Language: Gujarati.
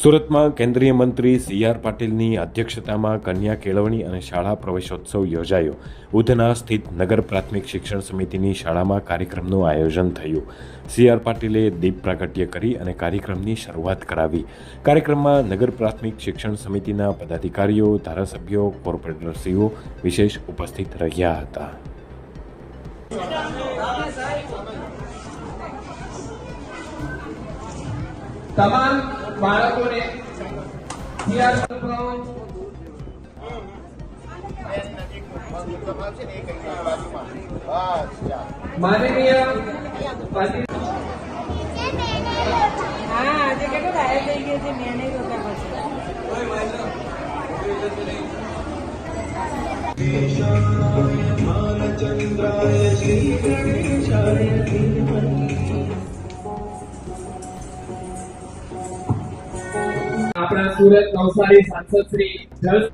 સુરતમાં કેન્દ્રીય મંત્રી સી આર પાટીલની અધ્યક્ષતામાં કન્યા કેળવણી અને શાળા પ્રવેશોત્સવ યોજાયો. ઉધના સ્થિત નગર પ્રાથમિક શિક્ષણ સમિતિની શાળામાં કાર્યક્રમનું આયોજન થયું. સી આર પાટીલે દીપ પ્રાગટ્ય કરી અને કાર્યક્રમની શરૂઆત કરાવી. કાર્યક્રમમાં નગર પ્રાથમિક શિક્ષણ સમિતિના પદાધિકારીઓ, ધારાસભ્યો, કોર્પોરેટરશ્રીઓ વિશેષ ઉપસ્થિત રહ્યા હતા. તમામ બાળકોને. માનનીય હા આજે કેટલું ગાયબ થઈ ગયું છે મેં નહીં રોતા પછી આપણા સુરત નવસારી સાંસદ શ્રી જસ